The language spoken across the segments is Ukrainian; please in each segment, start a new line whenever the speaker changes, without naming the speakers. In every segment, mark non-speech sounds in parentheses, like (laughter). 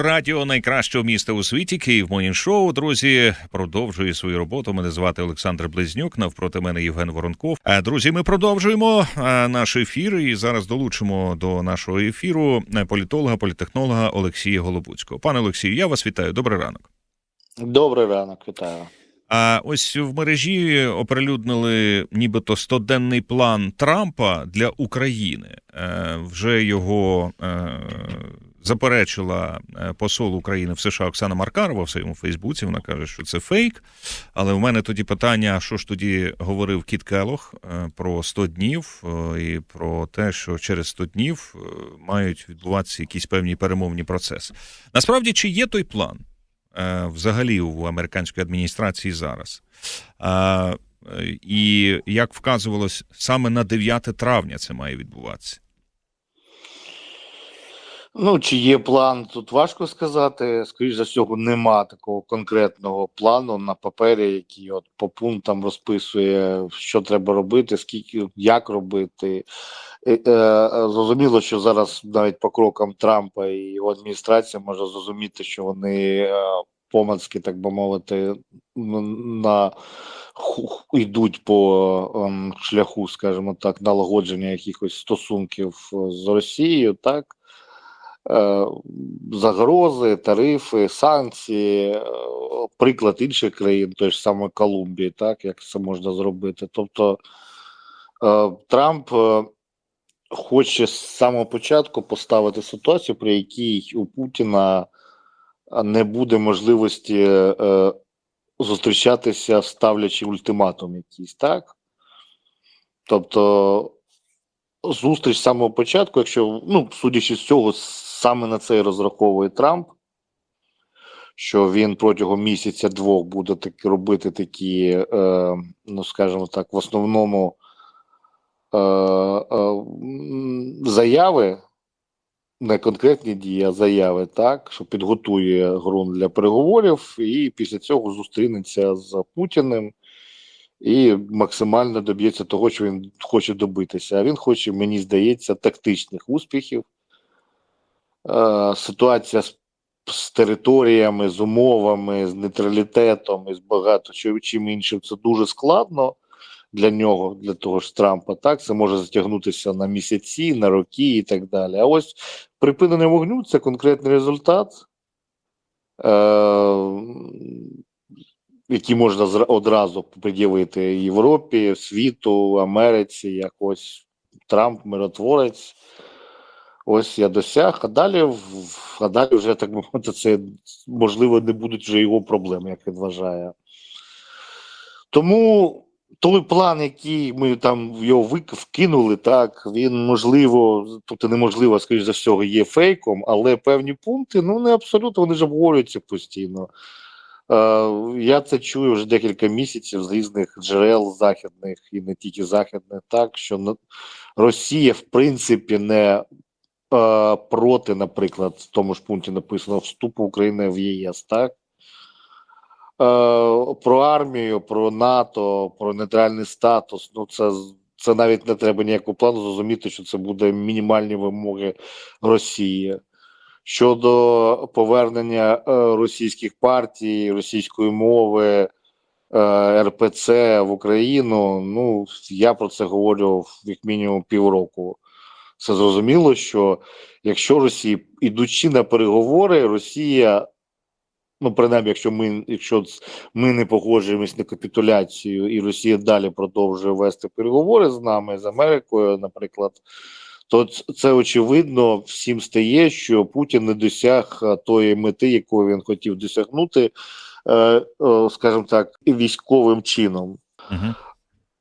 Радіо найкращого міста у світі Київ Монін Шоу. Друзі, продовжує свою роботу. Мене звати Олександр Близнюк. Навпроти мене Євген Воронков. А друзі, ми продовжуємо наш ефір. І зараз долучимо до нашого ефіру е, політолога, політехнолога Олексія Голобуцького. Пане Олексію, я вас вітаю. Добрий ранок.
Добрий ранок, вітаю.
А ось в мережі оприлюднили нібито стоденний план Трампа для України. Е, Вже його е, заперечила е, посол України в США Оксана Маркарова в своєму Фейсбуці. Вона каже, що це фейк. Але в мене тоді питання: що ж тоді говорив Кіт Келох е, про 100 днів е, і про те, що через 100 днів мають відбуватися якісь певні перемовні процеси. Насправді, чи є той план? взагалі у американської адміністрації зараз. І як вказувалось, саме на 9 травня це має відбуватися.
Ну, чи є план, тут важко сказати. Скоріше за всього, нема такого конкретного плану на папері, який от по пунктам розписує, що треба робити, скільки, як робити. Е, Зрозуміло, що зараз навіть по крокам Трампа і його адміністрація може зрозуміти, що вони е, помацки, так би мовити, на йдуть по ем, шляху, скажімо так, налагодження якихось стосунків з Росією, так. Е, Загрози, тарифи, санкції, е, приклад інших країн, той ж саме Колумбії, так як це можна зробити. Тобто е, Трамп хоче з самого початку поставити ситуацію, при якій у Путіна не буде можливості зустрічатися, ставлячи ультиматум якийсь, так? Тобто зустріч з самого початку, якщо, ну, судячи з цього, саме на це і розраховує Трамп, що він протягом місяця-двох буде так, робити такі, е, ну скажімо так, в основному е, е, заяви, не конкретні дії, а заяви, так, що підготує ґрунт для переговорів, і після цього зустрінеться з Путіним і максимально доб'ється того, що він хоче добитися. А він хоче, мені здається, тактичних успіхів. Е, ситуація з, з територіями, з умовами, з нейтралітетом і з багато чим, іншим це дуже складно для нього, для того ж Трампа. Так, це може затягнутися на місяці, на роки і так далі. А ось припинення вогню це конкретний результат. Е, які можна одразу пред'явити Європі, світу, Америці, як ось Трамп, миротворець. Ось я досяг, а далі, а далі вже так мовити, це можливо не будуть вже його проблеми, як він вважає. Тому той план, який ми там його вкинули, так, він можливо, тобто неможливо, скоріш за всього, є фейком, але певні пункти, ну не абсолютно, вони ж обговорюються постійно. Е, Я це чую вже декілька місяців з різних джерел західних і не тільки західних, так що Росія, в принципі, не проти, наприклад, в тому ж пункті написано вступу України в ЄС, так? Е, про армію, про НАТО, про нейтральний статус. Ну, це, це навіть не треба ніякого плану зрозуміти, що це буде мінімальні вимоги Росії. Щодо повернення е, російських партій, російської мови, е, РПЦ в Україну, ну я про це говорю як мінімум півроку. Це зрозуміло, що якщо Росія, ідучи на переговори, Росія, ну принаймні, якщо ми, якщо ми не погоджуємось на капітуляцію, і Росія далі продовжує вести переговори з нами, з Америкою, наприклад, то це очевидно всім стає, що Путін не досяг тої мети, якої він хотів досягнути, е, е, скажімо так, військовим чином.
Угу.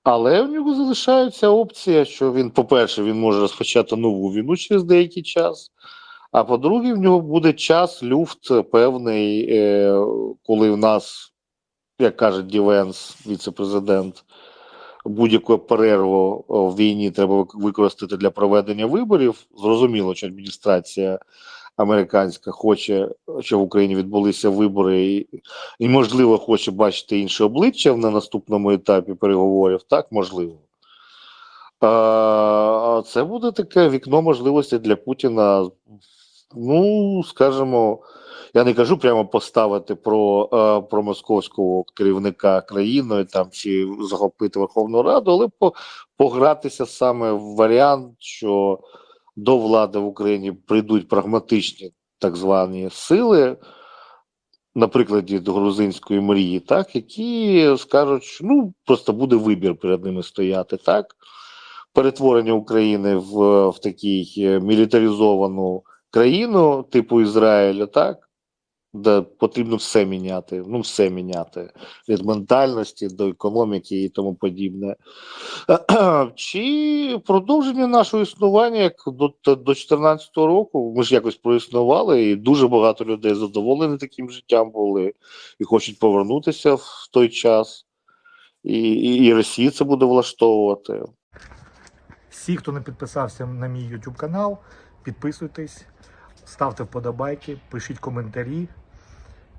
Але у нього залишається опція, що він, по-перше, він може розпочати нову війну через деякий час. А по-друге, в нього буде час, люфт певний, е, коли в нас, як каже Дівенс, віце-президент, будь-яку перерву в війні треба використати для проведення виборів. Зрозуміло, що адміністрація американська хоче, щоб в Україні відбулися вибори, і, і можливо, хоче бачити інше обличчя на наступному етапі переговорів. Так, можливо. А, це буде таке вікно можливості для Путіна, ну, скажімо, я не кажу прямо поставити про, е, про московського керівника країною там чи захопити Верховну Раду, але по, погратися саме в варіант, що до влади в Україні прийдуть прагматичні так звані сили, наприклад, до грузинської мрії, так, які скажуть, що ну просто буде вибір перед ними стояти, так. Перетворення України в, в такий е, мілітаризовану країну, типу Ізраїля, так, де потрібно все міняти, ну все міняти від ментальності до економіки і тому подібне. (clears throat) Чи продовження нашого існування як до, до 2014 року? Ми ж якось проіснували, і дуже багато людей задоволені таким життям були і хочуть повернутися в той час. І, і, і Росія це буде влаштовувати.
Всі, хто не підписався на мій YouTube канал, підписуйтесь, ставте вподобайки, пишіть коментарі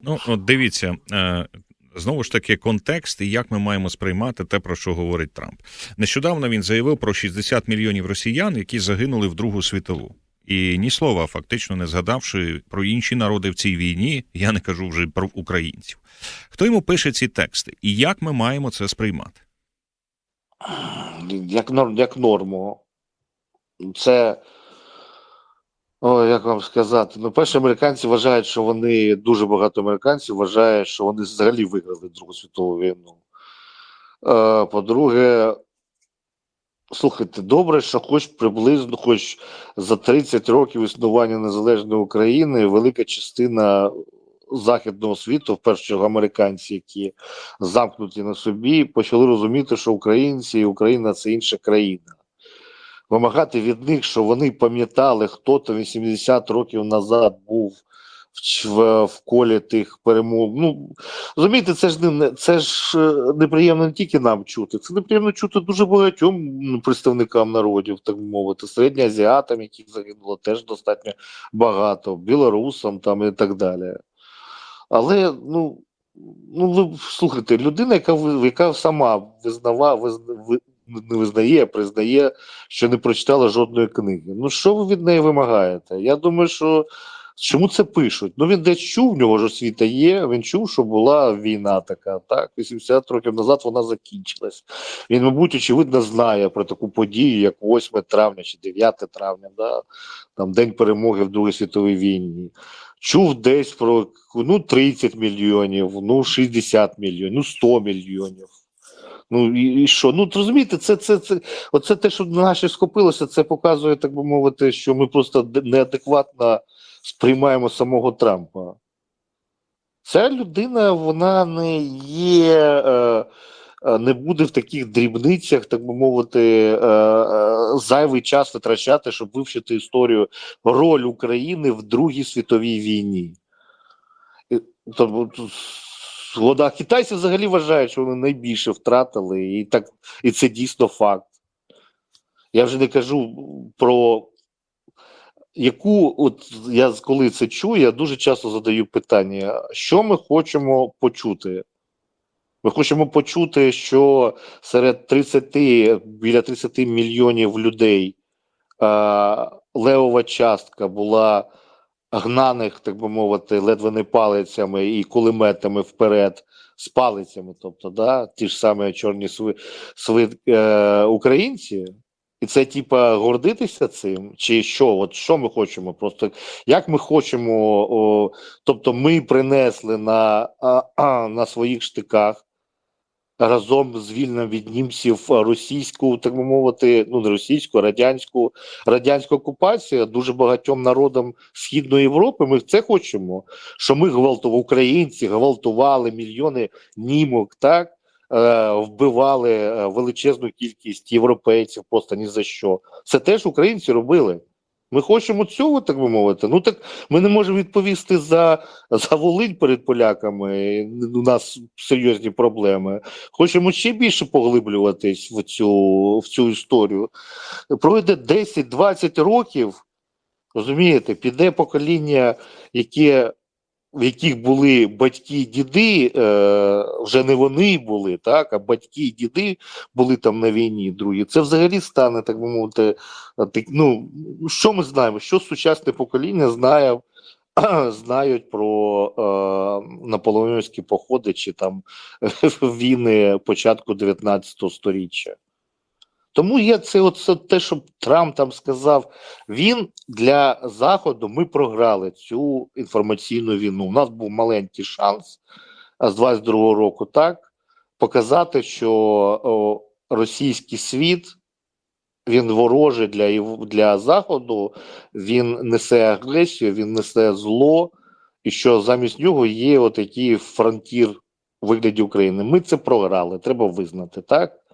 Ну, от дивіться, е, знову ж таки, контекст і як ми маємо сприймати те, про що говорить Трамп. Нещодавно він заявив про 60 мільйонів росіян, які загинули в Другу світову. І ні слова, фактично не згадавши про інші народи в цій війні, я не кажу вже про українців. Хто йому пише ці тексти, і як ми маємо це сприймати?
як, норм, як норму. Це, о, як вам сказати, ну, перше, американці вважають, що вони, дуже багато американців вважають, що вони взагалі виграли Другу світову війну. Е, по-друге, слухайте, добре, що хоч приблизно, хоч за 30 років існування незалежної України велика частина західного світу, в першу американці, які замкнуті на собі, почали розуміти, що українці і Україна це інша країна. Вимагати від них, що вони пам'ятали, хто то 80 років назад був в, в, колі тих перемог. Ну розумієте, це ж не це ж е, неприємно не тільки нам чути, це неприємно чути дуже багатьом представникам народів, так мовити, середньоазіатам, яких загинуло теж достатньо багато, білорусам там і так далі. Але ну, ну ви слухайте, людина, яка яка сама визнава, визна, ви, не визнає, признає, що не прочитала жодної книги. Ну що ви від неї вимагаєте? Я думаю, що чому це пишуть? Ну він десь чув, в нього ж освіта є. Він чув, що була війна така. Так, 80 років назад вона закінчилась. Він, мабуть, очевидно, знає про таку подію, як 8 травня чи 9 травня, да? там День перемоги в Другій світовій війні. Чув десь про ну 30 мільйонів, ну 60 мільйонів, ну 100 мільйонів. Ну і, і що? Ну розумієте, це, це, це, оце те, що на наші скопилося, це показує, так би мовити, що ми просто неадекватно сприймаємо самого Трампа. Ця людина, вона не є, е, е, не буде в таких дрібницях, так би мовити, е, зайвий час витрачати, щоб вивчити історію роль України в Другій світовій війні. Тобто, Вода китайці взагалі вважають, що вони найбільше втратили, і так і це дійсно факт. Я вже не кажу про яку, от я коли це чую, я дуже часто задаю питання: що ми хочемо почути? Ми хочемо почути, що серед 30, біля 30 мільйонів людей е, левова частка була гнаних, так би мовити, ледве не палицями і кулеметами вперед з палицями, тобто, да, ті ж самі чорні сви, сви е, українці. І це, типа, гордитися цим, чи що? От що ми хочемо? Просто як ми хочемо, о, тобто ми принесли на, а, а, на своїх штиках разом з вільним від німців російську, так би мовити, ну не російську, радянську радянську окупацію дуже багатьом народам Східної Європи. Ми це хочемо. Що ми гвалтували українці, гвалтували мільйони німок, так е, вбивали е, величезну кількість європейців просто ні за що. Це теж українці робили. Ми хочемо цього, так би мовити. Ну так ми не можемо відповісти за, за Волинь перед поляками. У нас серйозні проблеми. Хочемо ще більше поглиблюватись в цю, в цю історію. Пройде 10-20 років, розумієте, піде покоління, яке в яких були батьки і діди, е, вже не вони були, так, а батьки і діди були там на війні, другі. Це взагалі стане, так би мовити, е, ну, що ми знаємо? Що сучасне покоління знає, (clears throat) знають про е, наполеонівські походи чи там (laughs) війни початку 19 століття. Тому є це, оце те, що Трамп там сказав. Він для Заходу ми програли цю інформаційну війну. У нас був маленький шанс з 22-го року так показати, що о, російський світ він ворожий для, для Заходу, він несе агресію, він несе зло, і що замість нього є отакий фронтір у вигляді України. Ми це програли, треба визнати, так?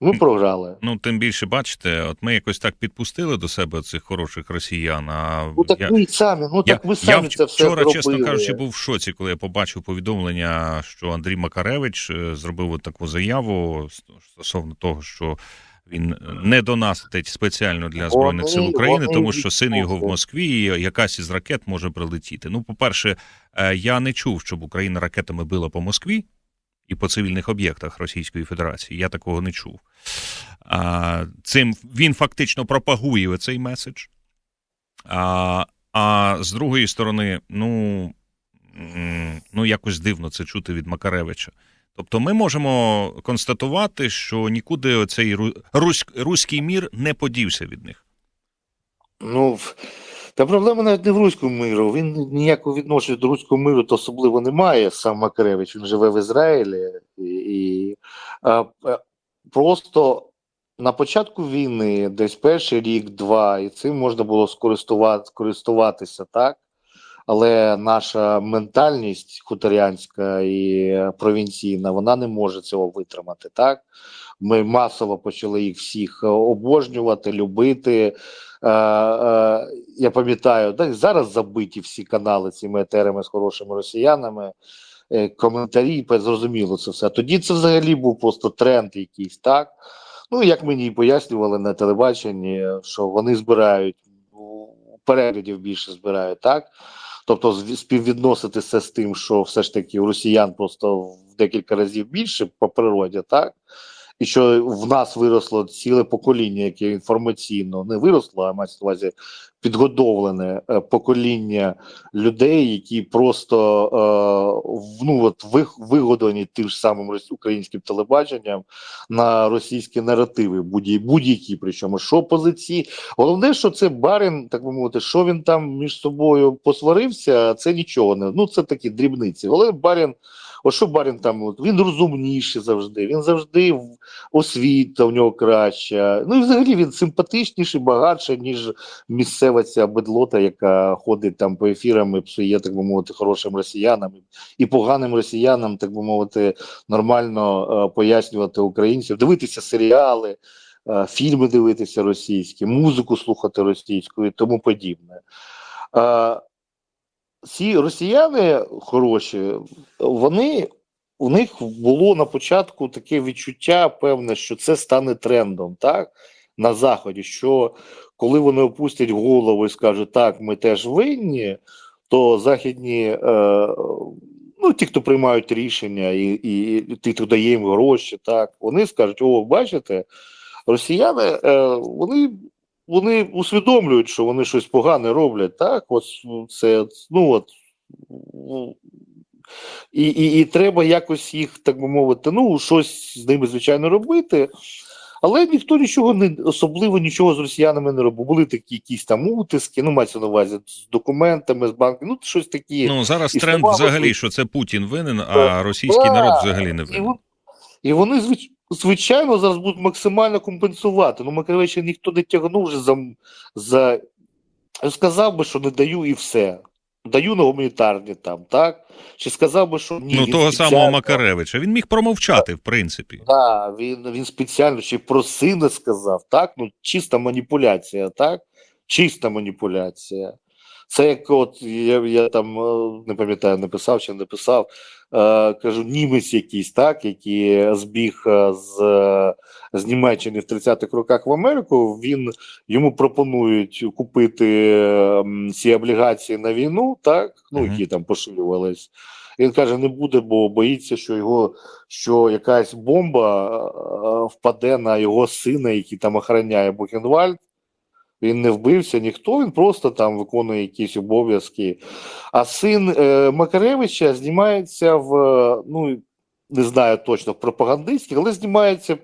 Ми програли.
Ну, тим більше, бачите, от ми якось так підпустили до себе цих хороших росіян. А
Ну так
я,
ви самі, ну
я,
так ви
я
самі
вч-
це все
вчора,
зробили.
чесно кажучи, був в шоці, коли я побачив повідомлення, що Андрій Макаревич е, зробив от таку заяву стосовно того, що він не донатить спеціально для збройних
Вони-
сил України,
вони
тому що син його в. Москві, і якась із ракет може прилетіти. Ну, по-перше, е, я не чув, щоб Україна ракетами била по Москві і по цивільних об'єктах Російської Федерації. Я такого не чув. А, цим він фактично пропагує цей меседж. А, а з другої сторони, ну, ну якось дивно це чути від Макаревича. Тобто ми можемо констатувати, що нікуди оцей ру- русь, руський мір не подівся від них.
Ну, та проблема навіть не в руському миру. Він ніякого відношення до руського миру то особливо не має, сам Макаревич. Він живе в Ізраїлі. І, і а, просто на початку війни, десь перший рік-два, і цим можна було скористувати, користуватися, так? Але наша ментальність хуторянська і провінційна, вона не може цього витримати, так? Ми масово почали їх всіх обожнювати, любити. Е, е, я пам'ятаю, так, зараз забиті всі канали цими етерами з хорошими росіянами, е, коментарі, зрозуміло це все. Тоді це взагалі був просто тренд якийсь, так? Ну, як мені пояснювали на телебаченні, що вони збирають переглядів більше збирають, так? Тобто співвідносити це з тим, що все ж таки у росіян просто в декілька разів більше по природі, так? І що в нас виросло ціле покоління, яке інформаційно не виросло, а мається на увазі підготовлене е, покоління людей, які просто е, ну, от, вигодовані тим ж самим українським телебаченням на російські наративи, будь- будь-які, причому що опозиції. Головне, що це барин, так би мовити, що він там між собою посварився, це нічого не. Ну це такі дрібниці. Але барин, о що барин там? От, він розумніший завжди, він завжди освіта в нього краща. Ну і взагалі він симпатичніший, багатший, ніж місцева ця бедлота, яка ходить там по ефірам і псує, так би мовити, хорошим росіянам і поганим росіянам, так би мовити, нормально е, пояснювати українців, дивитися серіали е, фільми дивитися російські, музику слухати російською і тому подібне. Е, Ці росіяни хороші, вони у них було на початку таке відчуття певне, що це стане трендом, так? На заході, що коли вони опустять голову і скажуть, так, ми теж винні, то західні, е, ну ті, хто приймають рішення, і, і, ті, хто дає їм гроші, так, вони скажуть: о, бачите, росіяни е, вони, вони усвідомлюють, що вони щось погане роблять. Так, от це ну от. І, і, і треба якось їх, так би мовити, ну, щось з ними, звичайно, робити. Але ніхто нічого не особливо нічого з росіянами не робив. Були такі якісь там утиски, ну мається на увазі з документами, з банком, ну щось такі.
Ну зараз тренд взагалі, що це Путін винен, а російський народ взагалі не винен.
і вони звич- звичайно зараз будуть максимально компенсувати. Ну, Макаревича ніхто не тягнув вже за, за сказав би, що не даю і все. Даю на гуманітарні там, так? Чи сказав би, що ні.
Ну
він
того
спеціально-
самого Макаревича. Він міг промовчати, в принципі.
Да, він, він спеціально чи про сина сказав, так? Ну, чиста маніпуляція, так? чиста маніпуляція. Це як от я, я там е, не пам'ятаю, написав чи не написав. Е, кажу, німець якийсь, так, який збіг е, з, е, з Німеччини в 30-х роках в Америку. Він йому пропонують купити ем, ці облігації на війну, так, ну, які там поширювались. Він каже, не буде, бо боїться, що його що якась бомба впаде на його сина, який там охороняє Бухенвальд. Він не вбився, ніхто, він просто там виконує якісь обов'язки. А син е, Макаревича знімається в, е, ну не знаю точно, в пропагандистських, але знімається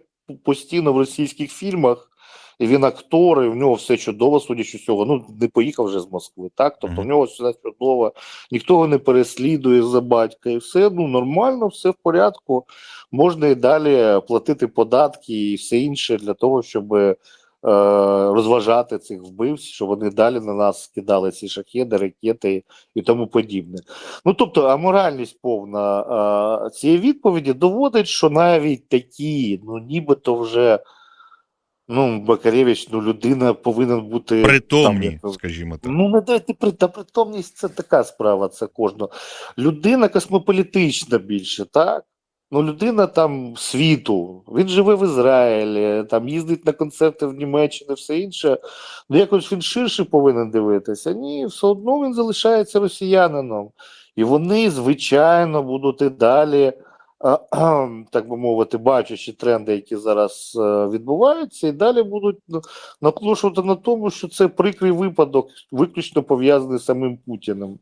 постійно в російських фільмах. І він актор, і в нього все чудово, судячи з цього. Ну, не поїхав вже з Москви, так? Тобто
Мгм.
в нього все чудово, ніхто його не переслідує за батька, і все ну, нормально, все в порядку. Можна і далі платити податки і все інше для того, щоб розважати цих вбивців, щоб вони далі на нас скидали ці шахеди, ракети і тому подібне. Ну тобто, аморальність повна е, цієї відповіді доводить, що навіть такі, ну нібито вже. Ну, Бакаревич, ну людина повинен бути
Притомні,
там,
скажімо так.
Ну, не дайте при та притомність це така справа, це кожного. Людина космополітична більше, так? Ну, людина там світу, він живе в Ізраїлі, там їздить на концерти в Німеччині, все інше. Ну, якось він ширше повинен дивитися. Ні, все одно він залишається росіянином. І вони, звичайно, будуть і далі, так би мовити, бачачи тренди, які зараз е, відбуваються, і далі будуть наклушувати на тому, що це прикрий випадок, виключно пов'язаний з самим Путіним.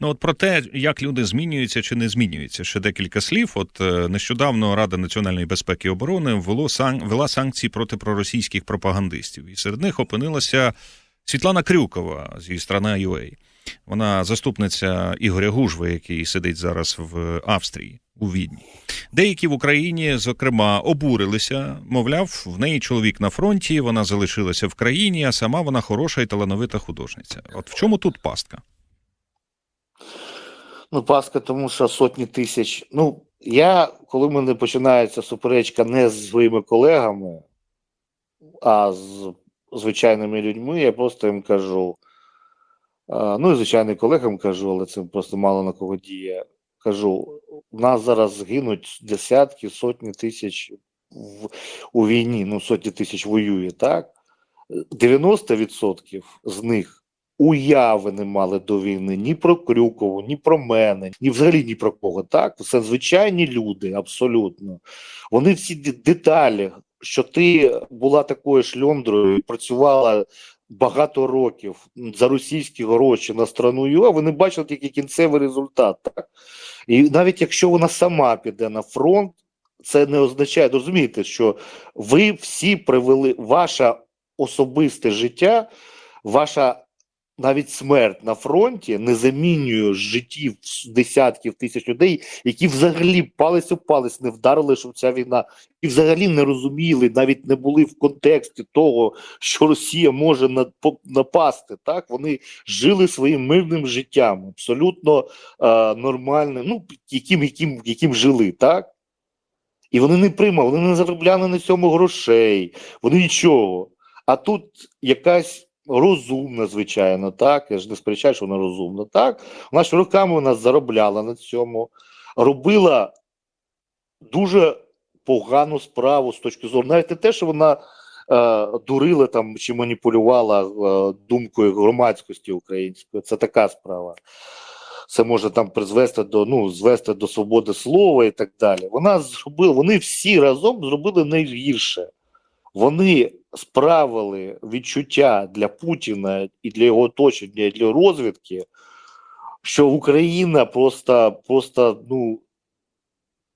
Ну от про те, як люди змінюються чи не змінюються, ще декілька слів. От е, нещодавно Рада національної безпеки і оборони ввело сан... вела санкції проти проросійських пропагандистів, і серед них опинилася Світлана Крюкова зі страна UA. Вона заступниця Ігоря Гужви, який сидить зараз в Австрії у Відні. Деякі в Україні, зокрема, обурилися. Мовляв, в неї чоловік на фронті, вона залишилася в країні, а сама вона хороша і талановита художниця. От в чому тут пастка?
Ну, Паска, тому що сотні тисяч. Ну, я, коли в мене починається суперечка не з своїми колегами, а з звичайними людьми, я просто їм кажу. Ну, і звичайно, колегам кажу, але це просто мало на кого діє. Кажу, у нас зараз гинуть десятки, сотні тисяч в, у війні, ну, сотні тисяч воює, так? 90% з них уяви не мали до війни ні про Крюкову, ні про мене, ні взагалі ні про кого. Так, це звичайні люди, абсолютно. Вони всі деталі, що ти була такою шльондрою працювала багато років за російські гроші на страну ЮА, вони бачили тільки кінцевий результат. Так? І навіть якщо вона сама піде на фронт, це не означає, розумієте, що ви всі привели ваше особисте життя, ваша навіть смерть на фронті не замінює життів десятків тисяч людей, які взагалі палець у палець не вдарили, що ця війна, і взагалі не розуміли, навіть не були в контексті того, що Росія може напасти. Так вони жили своїм мирним життям, абсолютно е, нормальним, ну яким, яким, яким жили, так. І вони не приймали, вони не заробляли на цьому грошей, вони нічого. А тут якась розумна, звичайно, так. Я ж не сперечаю, що вона розумна, так. Вона ж роками вона заробляла на цьому, робила дуже погану справу з точки зору, навіть не те, що вона е, дурила там чи маніпулювала е, думкою громадськості української. Це така справа. Це може там призвести до ну звести до свободи слова і так далі. Вона зробила, вони всі разом зробили найгірше. Вони справили відчуття для Путіна і для його оточення, і для розвідки, що Україна просто, просто ну,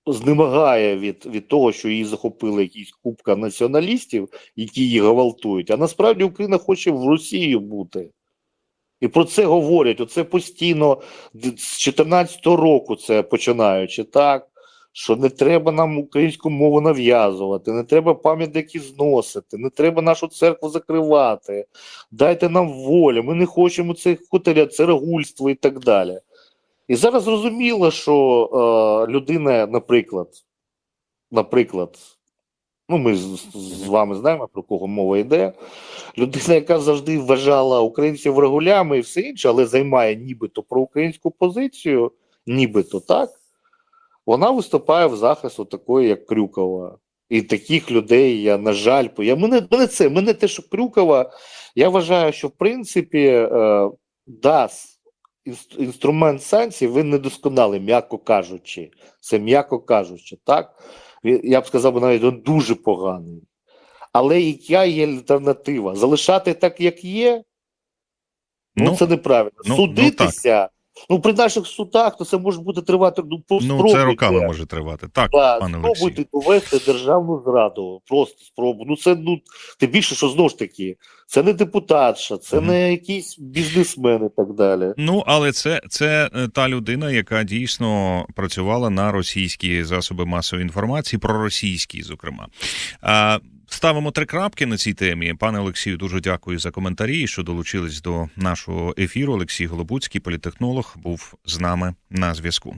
знемагає від, від того, що її захопили якісь купка націоналістів, які її гвалтують. А насправді Україна хоче в Росії бути. І про це говорять. Оце постійно з 2014 року це починаючи так. Що не треба нам українську мову нав'язувати, не треба пам'ятники зносити, не треба нашу церкву закривати. Дайте нам волю, ми не хочемо цих хуторя, це рагульство і так далі. І зараз зрозуміло, що е, людина, наприклад, наприклад, Ну, ми з, з вами знаємо, про кого мова йде. Людина, яка завжди вважала українців врагулями і все інше, але займає нібито проукраїнську позицію, нібито так, вона виступає в захист такої, як Крюкова. І таких людей я, на жаль, по- я, мене, мене це, мене те, що Крюкова, я вважаю, що в принципі е, дасть інструмент санкцій, він недосконалий, м'яко кажучи. Це м'яко кажучи, так? Я б сказав, би навіть він дуже поганий. Але яка є альтернатива? Залишати так, як є? Ну,
Ну,
це неправильно.
ну, ну,
Судитися. Ну, при наших судах то це може бути тривати. Ну,
Ну, це роками може тривати. Так,
Да,
пане
спробуйте довести державну зраду. Просто спробуйте. Ну це ну тим більше, що знову ж таки, це не депутатша, це
Мгм.
не якийсь бізнесмен і так далі.
Ну, але це, це е, та людина, яка дійсно працювала на російські засоби масової інформації, проросійські, зокрема. А, ставимо три крапки на цій темі. Пане Олексію, дуже дякую за коментарі, що долучились до нашого ефіру. Олексій Голобуцький, політехнолог, був з нами на зв'язку.